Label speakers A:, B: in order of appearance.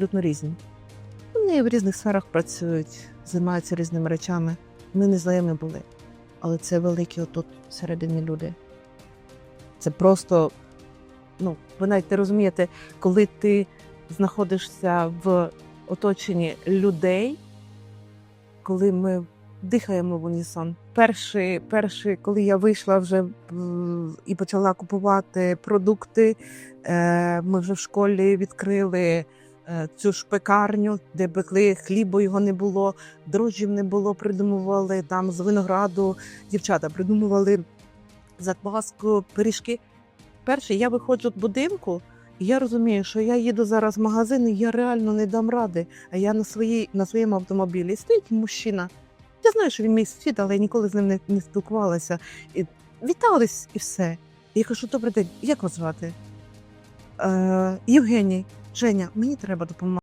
A: абсолютно різні. Вони в різних сферах працюють, займаються різними речами. Ми не знайомі були. Але це великі отут всередині люди. Це просто, ну, ви навіть не розумієте, коли ти знаходишся в оточенні людей, коли ми дихаємо в унісон. Перший, перший, коли я вийшла вже і почала купувати продукти, е, ми вже в школі відкрили цю ж пекарню, де пекли хлібу його не було, дрожжів не було, придумували там з винограду. Дівчата придумували закваску, пиріжки. Перше, я виходжу з будинку, і я розумію, що я їду зараз в магазин, і я реально не дам ради. А я на, своїй, на своєму автомобілі стоїть мужчина. Я знаю, що він мій сусід, але я ніколи з ним не, не спілкувалася. І вітались і все. І я кажу, добрий день, як вас звати? Е, Євгеній, Женя, мені треба допомога.